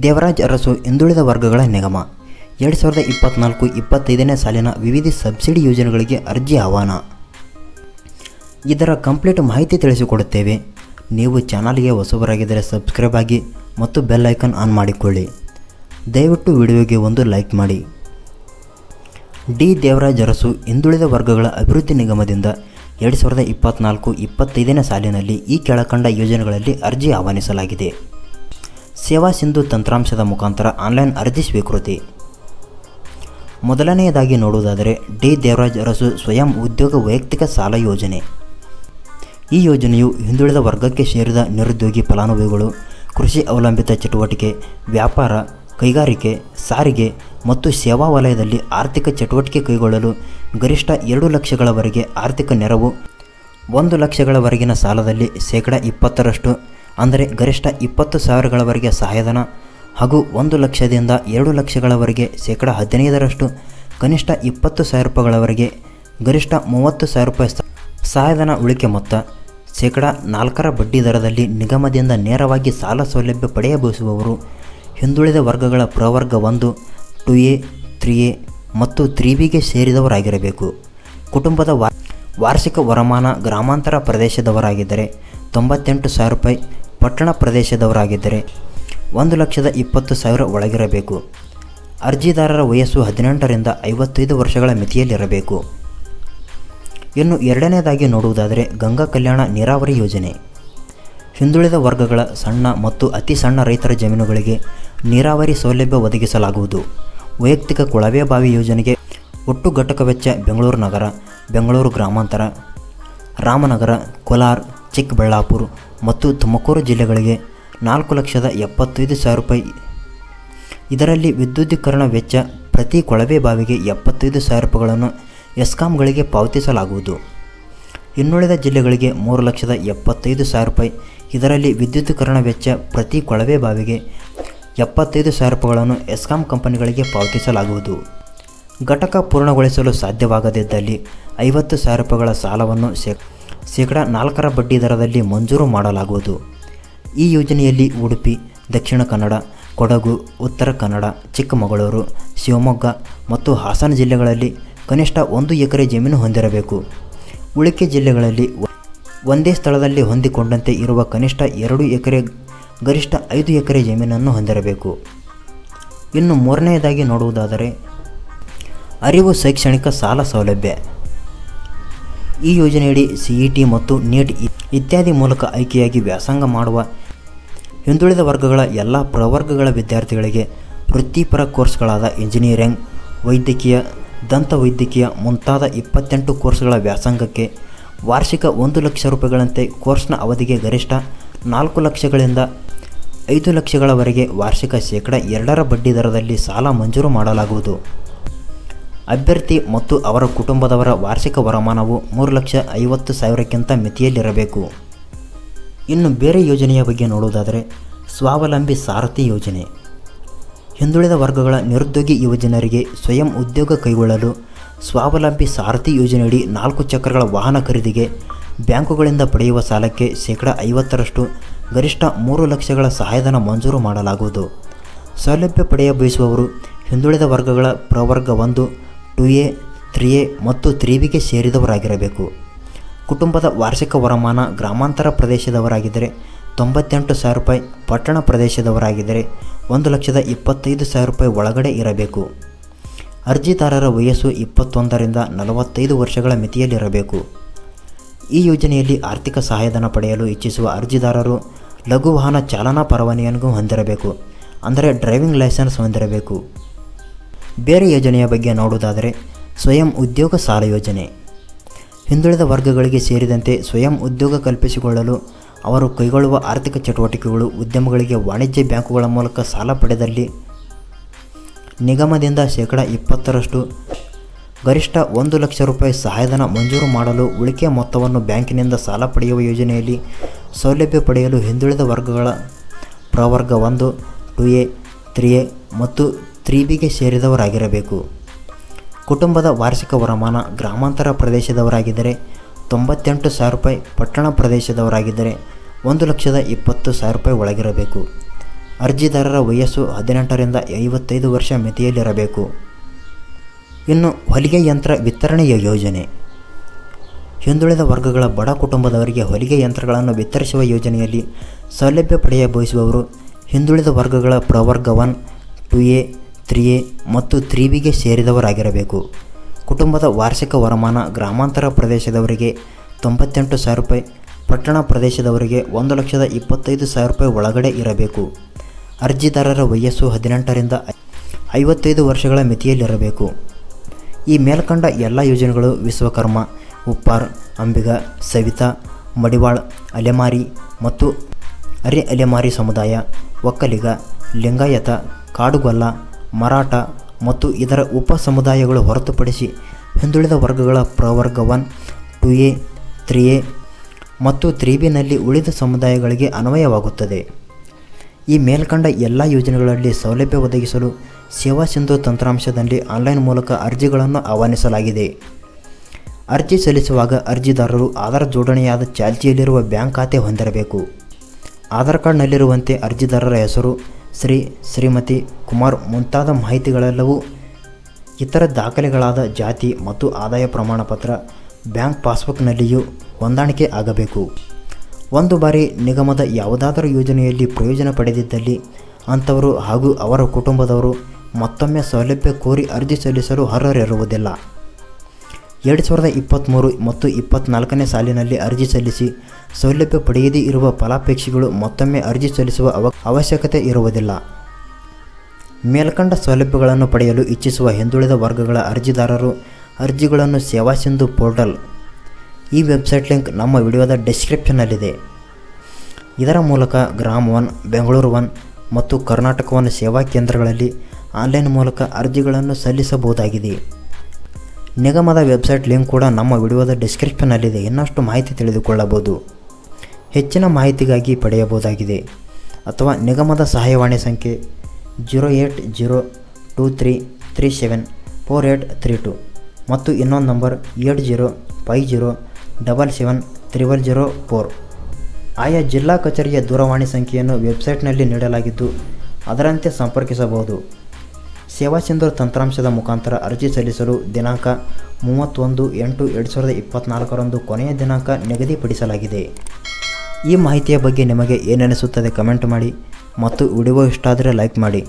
ದೇವರಾಜ್ ಅರಸು ಹಿಂದುಳಿದ ವರ್ಗಗಳ ನಿಗಮ. ಎರಡು ಸಾವಿರದ ಇಪ್ಪತ್ನಾಲ್ಕು ಇಪ್ಪತ್ತೈದನೇ ಸಾಲಿನ ವಿವಿಧ ಸಬ್ಸಿಡಿ ಯೋಜನೆಗಳಿಗೆ ಅರ್ಜಿ ಆಹ್ವಾನ. ಇದರ ಕಂಪ್ಲೀಟ್ ಮಾಹಿತಿ ತಿಳಿಸಿಕೊಡುತ್ತೇವೆ. ನೀವು ಚಾನಲ್ಗೆ ಹೊಸಬರಾಗಿದ್ದರೆ ಸಬ್ಸ್ಕ್ರೈಬ್ ಆಗಿ ಮತ್ತು ಬೆಲ್ ಐಕನ್ ಆನ್ ಮಾಡಿಕೊಳ್ಳಿ. ದಯವಿಟ್ಟು ವಿಡಿಯೋಗೆ ಒಂದು ಲೈಕ್ ಮಾಡಿ. ಡಿ ದೇವರಾಜ್ ಅರಸು ಹಿಂದುಳಿದ ವರ್ಗಗಳ ಅಭಿವೃದ್ಧಿ ನಿಗಮದಿಂದ ಎರಡು ಸಾವಿರದ ಇಪ್ಪತ್ನಾಲ್ಕು ಇಪ್ಪತ್ತೈದನೇ ಸಾಲಿನಲ್ಲಿ ಈ ಕೆಳಕಂಡ ಯೋಜನೆಗಳಲ್ಲಿ ಅರ್ಜಿ ಆಹ್ವಾನಿಸಲಾಗಿದೆ. ಸೇವಾ ಸಿಂಧು ತಂತ್ರಾಂಶದ ಮುಖಾಂತರ ಆನ್ಲೈನ್ ಅರ್ಜಿ ಸ್ವೀಕೃತಿ. ಮೊದಲನೆಯದಾಗಿ ನೋಡುವುದಾದರೆ ಡಿ. ದೇವರಾಜ್ ಅರಸು ಸ್ವಯಂ ಉದ್ಯೋಗ ವೈಯಕ್ತಿಕ ಸಾಲ ಯೋಜನೆ. ಈ ಯೋಜನೆಯು ಹಿಂದುಳಿದ ವರ್ಗಕ್ಕೆ ಸೇರಿದ ನಿರುದ್ಯೋಗಿ ಫಲಾನುಭವಿಗಳು, ಕೃಷಿ ಅವಲಂಬಿತ ಚಟುವಟಿಕೆ, ವ್ಯಾಪಾರ, ಕೈಗಾರಿಕೆ, ಸಾರಿಗೆ ಮತ್ತು ಸೇವಾ ವಲಯದಲ್ಲಿ ಆರ್ಥಿಕ ಚಟುವಟಿಕೆ ಕೈಗೊಳ್ಳಲು ಗರಿಷ್ಠ ಎರಡು ಲಕ್ಷಗಳವರೆಗೆ ಆರ್ಥಿಕ ನೆರವು ಒಂದು ಲಕ್ಷಗಳವರೆಗಿನ ಸಾಲದಲ್ಲಿ ಶೇಕಡ ಇಪ್ಪತ್ತರಷ್ಟು ಅಂದರೆ ಗರಿಷ್ಠ ಇಪ್ಪತ್ತು ಸಾವಿರಗಳವರೆಗೆ ಸಹಾಯಧನ ಹಾಗೂ ಒಂದು ಲಕ್ಷದಿಂದ ಎರಡು ಲಕ್ಷಗಳವರೆಗೆ ಶೇಕಡ ಹದಿನೈದರಷ್ಟು ಕನಿಷ್ಠ ಇಪ್ಪತ್ತು ಸಾವಿರ ರೂಪಾಯಿಗಳವರೆಗೆ ಗರಿಷ್ಠ ಮೂವತ್ತು ಸಾವಿರ ರೂಪಾಯಿ ಸಹಾಯಧನ ಉಳಿಕೆ ಮೊತ್ತ. ಶೇಕಡ ನಾಲ್ಕರ ಬಡ್ಡಿ ದರದಲ್ಲಿ ನಿಗಮದಿಂದ ನೇರವಾಗಿ ಸಾಲ ಸೌಲಭ್ಯ ಪಡೆಯಬಯಸುವವರು ಹಿಂದುಳಿದ ವರ್ಗಗಳ ಪ್ರವರ್ಗ ಒಂದು, ಟು ಎ, ತ್ರೀ ಎ ಮತ್ತು ತ್ರೀ ಬಿಗೆ ಸೇರಿದವರಾಗಿರಬೇಕು. ಕುಟುಂಬದ ವಾರ್ಷಿಕ ವರಮಾನ ಗ್ರಾಮಾಂತರ ಪ್ರದೇಶದವರಾಗಿದ್ದರೆ ತೊಂಬತ್ತೆಂಟು ಸಾವಿರ ರೂಪಾಯಿ ಪಟ್ಟಣ ಪ್ರದೇಶದವರಾಗಿದ್ದರೆ ಒಂದು ಲಕ್ಷದ ಇಪ್ಪತ್ತು ಸಾವಿರ ಒಳಗಿರಬೇಕು. ಅರ್ಜಿದಾರರ ವಯಸ್ಸು ಹದಿನೆಂಟರಿಂದ ಐವತ್ತೈದು ವರ್ಷಗಳ ಮಿತಿಯಲ್ಲಿರಬೇಕು. ಇನ್ನು ಎರಡನೇದಾಗಿ ನೋಡುವುದಾದರೆ ಗಂಗಾ ಕಲ್ಯಾಣ ನೀರಾವರಿ ಯೋಜನೆ. ಹಿಂದುಳಿದ ವರ್ಗಗಳ ಸಣ್ಣ ಮತ್ತು ಅತಿ ಸಣ್ಣ ರೈತರ ಜಮೀನುಗಳಿಗೆ ನೀರಾವರಿ ಸೌಲಭ್ಯ ಒದಗಿಸಲಾಗುವುದು. ವೈಯಕ್ತಿಕ ಕೊಳವೆ ಬಾವಿ ಯೋಜನೆಗೆ ಒಟ್ಟು ಘಟಕ ವೆಚ್ಚ ಬೆಂಗಳೂರು ನಗರ, ಬೆಂಗಳೂರು ಗ್ರಾಮಾಂತರ, ರಾಮನಗರ, ಕೋಲಾರ, ಚಿಕ್ಕಬಳ್ಳಾಪುರ ಮತ್ತು ತುಮಕೂರು ಜಿಲ್ಲೆಗಳಿಗೆ ನಾಲ್ಕು ಲಕ್ಷದ ಎಪ್ಪತ್ತೈದು ಸಾವಿರ ರೂಪಾಯಿ. ಇದರಲ್ಲಿ ವಿದ್ಯುದ್ದೀಕರಣ ವೆಚ್ಚ ಪ್ರತಿ ಕೊಳವೆ ಬಾವಿಗೆ ಎಪ್ಪತ್ತೈದು ಸಾವಿರ ರೂಪಾಯಿಗಳನ್ನು ಎಸ್ಕಾಂಗಳಿಗೆ ಪಾವತಿಸಲಾಗುವುದು. ಇನ್ನುಳಿದ ಜಿಲ್ಲೆಗಳಿಗೆ ಮೂರು ಲಕ್ಷದ ಎಪ್ಪತ್ತೈದು ಸಾವಿರ ರೂಪಾಯಿ. ಇದರಲ್ಲಿ ವಿದ್ಯುದ್ದೀಕರಣ ವೆಚ್ಚ ಪ್ರತಿ ಕೊಳವೆ ಬಾವಿಗೆ ಎಪ್ಪತ್ತೈದು ಸಾವಿರ ರೂಪಾಯಿಗಳನ್ನು ಎಸ್ಕಾಂ ಕಂಪನಿಗಳಿಗೆ ಪಾವತಿಸಲಾಗುವುದು. ಘಟಕ ಪೂರ್ಣಗೊಳಿಸಲು ಸಾಧ್ಯವಾಗದಿದ್ದಲ್ಲಿ ಐವತ್ತು ಸಾವಿರ ರೂಪಾಯಿಗಳ ಸಾಲವನ್ನು ಶೇ ಶೇಕಡ ನಾಲ್ಕರ ಬಡ್ಡಿ ದರದಲ್ಲಿ ಮಂಜೂರು ಮಾಡಲಾಗುವುದು. ಈ ಯೋಜನೆಯಲ್ಲಿ ಉಡುಪಿ, ದಕ್ಷಿಣ ಕನ್ನಡ, ಕೊಡಗು, ಉತ್ತರ ಕನ್ನಡ, ಚಿಕ್ಕಮಗಳೂರು, ಶಿವಮೊಗ್ಗ ಮತ್ತು ಹಾಸನ ಜಿಲ್ಲೆಗಳಲ್ಲಿ ಕನಿಷ್ಠ ಒಂದು ಎಕರೆ ಜಮೀನು ಹೊಂದಿರಬೇಕು. ಉಳಿಕೆ ಜಿಲ್ಲೆಗಳಲ್ಲಿ ಒಂದೇ ಸ್ಥಳದಲ್ಲಿ ಹೊಂದಿಕೊಂಡಂತೆ ಇರುವ ಕನಿಷ್ಠ ಎರಡು ಎಕರೆ, ಗರಿಷ್ಠ ಐದು ಎಕರೆ ಜಮೀನನ್ನು ಹೊಂದಿರಬೇಕು. ಇನ್ನು ಮೂರನೆಯದಾಗಿ ನೋಡುವುದಾದರೆ, ಅರಿವು ಶೈಕ್ಷಣಿಕ ಸಾಲ ಸೌಲಭ್ಯ. ಈ ಯೋಜನೆಯಡಿ ಸಿಇಟಿ ಟಿ ಮತ್ತು ನೀಟ್ ಇತ್ಯಾದಿ ಮೂಲಕ ಆಯ್ಕೆಯಾಗಿ ವ್ಯಾಸಂಗ ಮಾಡುವ ಹಿಂದುಳಿದ ವರ್ಗಗಳ ಎಲ್ಲ ಪ್ರವರ್ಗಗಳ ವಿದ್ಯಾರ್ಥಿಗಳಿಗೆ ವೃತ್ತಿಪರ ಕೋರ್ಸ್ಗಳಾದ ಇಂಜಿನಿಯರಿಂಗ್, ವೈದ್ಯಕೀಯ, ದಂತ ವೈದ್ಯಕೀಯ ಮುಂತಾದ ಇಪ್ಪತ್ತೆಂಟು ಕೋರ್ಸ್ಗಳ ವ್ಯಾಸಂಗಕ್ಕೆ ವಾರ್ಷಿಕ ಒಂದು ಲಕ್ಷ ರೂಪಾಯಿಗಳಂತೆ ಕೋರ್ಸ್ನ ಅವಧಿಗೆ ಗರಿಷ್ಠ ನಾಲ್ಕು ಲಕ್ಷಗಳಿಂದ ಐದು ಲಕ್ಷಗಳವರೆಗೆ ವಾರ್ಷಿಕ ಶೇಕಡ ಎರಡರ ಬಡ್ಡಿ ದರದಲ್ಲಿ ಸಾಲ ಮಂಜೂರು ಮಾಡಲಾಗುವುದು. ಅಭ್ಯರ್ಥಿ ಮತ್ತು ಅವರ ಕುಟುಂಬದವರ ವಾರ್ಷಿಕ ವರಮಾನವು ಮೂರು ಲಕ್ಷ ಐವತ್ತು ಸಾವಿರಕ್ಕಿಂತ ಮಿತಿಯಲ್ಲಿರಬೇಕು. ಇನ್ನು ಬೇರೆ ಯೋಜನೆಯ ಬಗ್ಗೆ ನೋಡುವುದಾದರೆ ಸ್ವಾವಲಂಬಿ ಸಾರಥಿ ಯೋಜನೆ. ಹಿಂದುಳಿದ ವರ್ಗಗಳ ನಿರುದ್ಯೋಗಿ ಯುವಜನರಿಗೆ ಸ್ವಯಂ ಉದ್ಯೋಗ ಕೈಗೊಳ್ಳಲು ಸ್ವಾವಲಂಬಿ ಸಾರಥಿ ಯೋಜನೆಯಡಿ ನಾಲ್ಕು ಚಕ್ರಗಳ ವಾಹನ ಖರೀದಿಗೆ ಬ್ಯಾಂಕುಗಳಿಂದ ಪಡೆಯುವ ಸಾಲಕ್ಕೆ ಶೇಕಡ ಐವತ್ತರಷ್ಟು ಗರಿಷ್ಠ ಮೂರು ಲಕ್ಷಗಳ ಸಹಾಯಧನ ಮಂಜೂರು ಮಾಡಲಾಗುವುದು. ಸೌಲಭ್ಯ ಪಡೆಯ ಬಯಸುವವರು ಹಿಂದುಳಿದ ವರ್ಗಗಳ ಪ್ರವರ್ಗ ಒಂದು ಟು ಎ ತ್ರೀ ಎ ಮತ್ತು ತ್ರೀ ಬಿಗೆ ಸೇರಿದವರಾಗಿರಬೇಕು. ಕುಟುಂಬದ ವಾರ್ಷಿಕ ವರಮಾನ ಗ್ರಾಮಾಂತರ ಪ್ರದೇಶದವರಾಗಿದ್ದರೆ ತೊಂಬತ್ತೆಂಟು ಸಾವಿರ ರೂಪಾಯಿ, ಪಟ್ಟಣ ಪ್ರದೇಶದವರಾಗಿದ್ದರೆ ಒಂದು ಲಕ್ಷದ ಇಪ್ಪತ್ತೈದು ಸಾವಿರ ರೂಪಾಯಿ ಒಳಗಡೆ ಇರಬೇಕು. ಅರ್ಜಿದಾರರ ವಯಸ್ಸು ಇಪ್ಪತ್ತೊಂದರಿಂದ ನಲವತ್ತೈದು ವರ್ಷಗಳ ಮಿತಿಯಲ್ಲಿರಬೇಕು. ಈ ಯೋಜನೆಯಲ್ಲಿ ಆರ್ಥಿಕ ಸಹಾಯಧನ ಪಡೆಯಲು ಇಚ್ಛಿಸುವ ಅರ್ಜಿದಾರರು ಲಘು ವಾಹನ ಚಾಲನಾ ಪರವಾನಿಯನ್ನು ಹೊಂದಿರಬೇಕು, ಅಂದರೆ ಡ್ರೈವಿಂಗ್ ಲೈಸೆನ್ಸ್ ಹೊಂದಿರಬೇಕು. ಬೇರೆ ಯೋಜನೆಯ ಬಗ್ಗೆ ನೋಡುವುದಾದರೆ ಸ್ವಯಂ ಉದ್ಯೋಗ ಸಾಲ ಯೋಜನೆ. ಹಿಂದುಳಿದ ವರ್ಗಗಳಿಗೆ ಸೇರಿದಂತೆ ಸ್ವಯಂ ಉದ್ಯೋಗ ಕಲ್ಪಿಸಿಕೊಳ್ಳಲು ಅವರು ಕೈಗೊಳ್ಳುವ ಆರ್ಥಿಕ ಚಟುವಟಿಕೆಗಳು ಉದ್ಯಮಗಳಿಗೆ ವಾಣಿಜ್ಯ ಬ್ಯಾಂಕುಗಳ ಮೂಲಕ ಸಾಲ ಪಡೆದಲ್ಲಿ ನಿಗಮದಿಂದ ಶೇಕಡ ಇಪ್ಪತ್ತರಷ್ಟು. ಗರಿಷ್ಠ ಒಂದು ಲಕ್ಷ ರೂಪಾಯಿ ಸಹಾಯಧನ ಮಂಜೂರು ಮಾಡಲು ಉಳಿಕೆ ಮೊತ್ತವನ್ನು ಬ್ಯಾಂಕಿನಿಂದ ಸಾಲ ಪಡೆಯುವ ಯೋಜನೆಯಲ್ಲಿ ಸೌಲಭ್ಯ ಪಡೆಯಲು ಹಿಂದುಳಿದ ವರ್ಗಗಳ ಪ್ರವರ್ಗ ಒಂದು, ಟು ಎ, ತ್ರೀ ಎ ಮತ್ತು ತ್ರೀ ಬಿಗೆ ಸೇರಿದವರಾಗಿರಬೇಕು. ಕುಟುಂಬದ ವಾರ್ಷಿಕ ವರಮಾನ ಗ್ರಾಮಾಂತರ ಪ್ರದೇಶದವರಾಗಿದ್ದರೆ ತೊಂಬತ್ತೆಂಟು ಸಾವಿರ ರೂಪಾಯಿ ಪಟ್ಟಣ ಪ್ರದೇಶದವರಾಗಿದ್ದರೆ ಒಂದು ಲಕ್ಷದ ಇಪ್ಪತ್ತು ಸಾವಿರ ರೂಪಾಯಿ ಒಳಗಿರಬೇಕು. ಅರ್ಜಿದಾರರ ವಯಸ್ಸು ಹದಿನೆಂಟರಿಂದ ಐವತ್ತೈದು ವರ್ಷ ಮಿತಿಯಲ್ಲಿರಬೇಕು. ಇನ್ನು ಹೊಲಿಗೆ ಯಂತ್ರ ವಿತರಣೆಯ ಯೋಜನೆ. ಹಿಂದುಳಿದ ವರ್ಗಗಳ ಬಡ ಕುಟುಂಬದವರಿಗೆ ಹೊಲಿಗೆ ಯಂತ್ರಗಳನ್ನು ವಿತರಿಸುವ ಯೋಜನೆಯಲ್ಲಿ ಸೌಲಭ್ಯ ಪಡೆಯ ಬಯಸುವವರು ಹಿಂದುಳಿದ ವರ್ಗಗಳ ಪ್ರವರ್ಗ one two A three A ಮತ್ತು ತ್ರೀ ಬಿಗೆ ಸೇರಿದವರಾಗಿರಬೇಕು. ಕುಟುಂಬದ ವಾರ್ಷಿಕ ವರಮಾನ ಗ್ರಾಮಾಂತರ ಪ್ರದೇಶದವರಿಗೆ ತೊಂಬತ್ತೆಂಟು ಸಾವಿರ ರೂಪಾಯಿ, ಪಟ್ಟಣ ಪ್ರದೇಶದವರಿಗೆ ಒಂದು ಲಕ್ಷದ ಇಪ್ಪತ್ತೈದು ಸಾವಿರ ರೂಪಾಯಿ ಒಳಗಡೆ ಇರಬೇಕು. ಅರ್ಜಿದಾರರ ವಯಸ್ಸು ಹದಿನೆಂಟರಿಂದ ಐವತ್ತೈದು ವರ್ಷಗಳ ಮಿತಿಯಲ್ಲಿರಬೇಕು. ಈ ಮೇಲ್ಕಂಡ ಎಲ್ಲ ಯೋಜನೆಗಳು ವಿಶ್ವಕರ್ಮ, ಉಪ್ಪಾರ್, ಅಂಬಿಗ, ಸವಿತಾ, ಮಡಿವಾಳ್, ಅಲೆಮಾರಿ ಮತ್ತು ಅರೆ ಅಲೆಮಾರಿ ಸಮುದಾಯ, ಒಕ್ಕಲಿಗ, ಲಿಂಗಾಯತ, ಕಾಡುಗೊಲ್ಲ ಮರಾಠ ಮತ್ತು ಇದರ ಉಪ ಸಮುದಾಯಗಳು ಹೊರತುಪಡಿಸಿ ಹಿಂದುಳಿದ ವರ್ಗಗಳ ಪ್ರವರ್ಗ one two A three A ಮತ್ತು ತ್ರೀ ಬಿನಲ್ಲಿ ಉಳಿದ ಸಮುದಾಯಗಳಿಗೆ ಅನ್ವಯವಾಗುತ್ತದೆ. ಈ ಮೇಲ್ಕಂಡ ಎಲ್ಲ ಯೋಜನೆಗಳಲ್ಲಿ ಸೌಲಭ್ಯ ಒದಗಿಸಲು ಸೇವಾ ಸಿಂಧು ತಂತ್ರಾಂಶದಲ್ಲಿ ಆನ್ಲೈನ್ ಮೂಲಕ ಅರ್ಜಿಗಳನ್ನು ಆಹ್ವಾನಿಸಲಾಗಿದೆ. ಅರ್ಜಿ ಸಲ್ಲಿಸುವಾಗ ಅರ್ಜಿದಾರರು ಆಧಾರ್ ಜೋಡಣೆಯಾದ ಚಾಲ್ತಿಯಲ್ಲಿರುವ ಬ್ಯಾಂಕ್ ಖಾತೆ ಹೊಂದಿರಬೇಕು. ಆಧಾರ್ ಕಾರ್ಡ್ನಲ್ಲಿರುವಂತೆ ಅರ್ಜಿದಾರರ ಹೆಸರು ಶ್ರೀ ಶ್ರೀಮತಿ ಕುಮಾರ್ ಮುಂತಾದ ಮಾಹಿತಿಗಳೆಲ್ಲವೂ ಇತರ ದಾಖಲೆಗಳಾದ ಜಾತಿ ಮತ್ತು ಆದಾಯ ಪ್ರಮಾಣಪತ್ರ ಬ್ಯಾಂಕ್ ಪಾಸ್ಬುಕ್ನಲ್ಲಿಯೂ ಹೊಂದಾಣಿಕೆ ಆಗಬೇಕು. ಒಂದು ಬಾರಿ ನಿಗಮದ ಯಾವುದಾದರೂ ಯೋಜನೆಯಲ್ಲಿ ಪ್ರಯೋಜನ ಪಡೆದಿದ್ದಲ್ಲಿ ಅಂಥವರು ಹಾಗೂ ಅವರ ಕುಟುಂಬದವರು ಮತ್ತೊಮ್ಮೆ ಸೌಲಭ್ಯ ಕೋರಿ ಅರ್ಜಿ ಸಲ್ಲಿಸಲು ಅರ್ಹರಿರುವುದಿಲ್ಲ. ಎರಡು ಸಾವಿರದ ಇಪ್ಪತ್ತ್ಮೂರು ಮತ್ತು ಇಪ್ಪತ್ತ್ನಾಲ್ಕನೇ ಸಾಲಿನಲ್ಲಿ ಅರ್ಜಿ ಸಲ್ಲಿಸಿ ಸೌಲಭ್ಯ ಪಡೆಯದೇ ಇರುವ ಫಲಾಪೇಕ್ಷಿಗಳು ಮತ್ತೊಮ್ಮೆ ಅರ್ಜಿ ಸಲ್ಲಿಸುವ ಅವ ಅವಶ್ಯಕತೆ ಇರುವುದಿಲ್ಲ. ಮೇಲ್ಕಂಡ ಸೌಲಭ್ಯಗಳನ್ನು ಪಡೆಯಲು ಇಚ್ಛಿಸುವ ಹಿಂದುಳಿದ ವರ್ಗಗಳ ಅರ್ಜಿದಾರರು ಅರ್ಜಿಗಳನ್ನು ಸೇವಾ ಸಿಂಧು ಪೋರ್ಟಲ್ ಈ ವೆಬ್ಸೈಟ್ ಲಿಂಕ್ ನಮ್ಮ ವಿಡಿಯೋದ ಡಿಸ್ಕ್ರಿಪ್ಷನ್ನಲ್ಲಿದೆ. ಇದರ ಮೂಲಕ ಗ್ರಾಮ್ ಒನ್, ಬೆಂಗಳೂರು ಒನ್ ಮತ್ತು ಕರ್ನಾಟಕ ಒನ್ ಸೇವಾ ಕೇಂದ್ರಗಳಲ್ಲಿ ಆನ್ಲೈನ್ ಮೂಲಕ ಅರ್ಜಿಗಳನ್ನು ಸಲ್ಲಿಸಬಹುದಾಗಿದೆ. ನಿಗಮದ ವೆಬ್ಸೈಟ್ ಲಿಂಕ್ ಕೂಡ ನಮ್ಮ ವಿಡಿಯೋದ ಡಿಸ್ಕ್ರಿಪ್ಷನ್ನಲ್ಲಿದೆ. ಇನ್ನಷ್ಟು ಮಾಹಿತಿ ತಿಳಿದುಕೊಳ್ಳಬಹುದು. ಹೆಚ್ಚಿನ ಮಾಹಿತಿಗಾಗಿ ಪಡೆಯಬಹುದಾಗಿದೆ. ಅಥವಾ ನಿಗಮದ ಸಹಾಯವಾಣಿ ಸಂಖ್ಯೆ zero eight zero two three three seven four eight three two ಮತ್ತು ಇನ್ನೊಂದು number eight zero five zero double seven triple zero four. ಆಯಾ ಜಿಲ್ಲಾ ಕಚೇರಿಯ ದೂರವಾಣಿ ಸಂಖ್ಯೆಯನ್ನು ವೆಬ್ಸೈಟ್ನಲ್ಲಿ ನೀಡಲಾಗಿದ್ದು ಅದರಂತೆ ಸಂಪರ್ಕಿಸಬಹುದು. ಸೇವಾ ಸಿಂಧು ತಂತ್ರಾಂಶದ ಮುಖಾಂತರ ಅರ್ಜಿ ಸಲ್ಲಿಸಲು ದಿನಾಂಕ ಮೂವತ್ತೊಂದು, ಎಂಟು, ಎರಡು ಸಾವಿರದ ಇಪ್ಪತ್ತ್ನಾಲ್ಕರಂದು ಕೊನೆಯ ದಿನಾಂಕ ನಿಗದಿಪಡಿಸಲಾಗಿದೆ. ಈ ಮಾಹಿತಿಯ ಬಗ್ಗೆ ನಿಮಗೆ ಏನೆನಿಸುತ್ತದೆ ಕಮೆಂಟ್ ಮಾಡಿ ಮತ್ತು ವಿಡಿಯೋ ಇಷ್ಟ ಆದರೆ ಲೈಕ್ ಮಾಡಿ.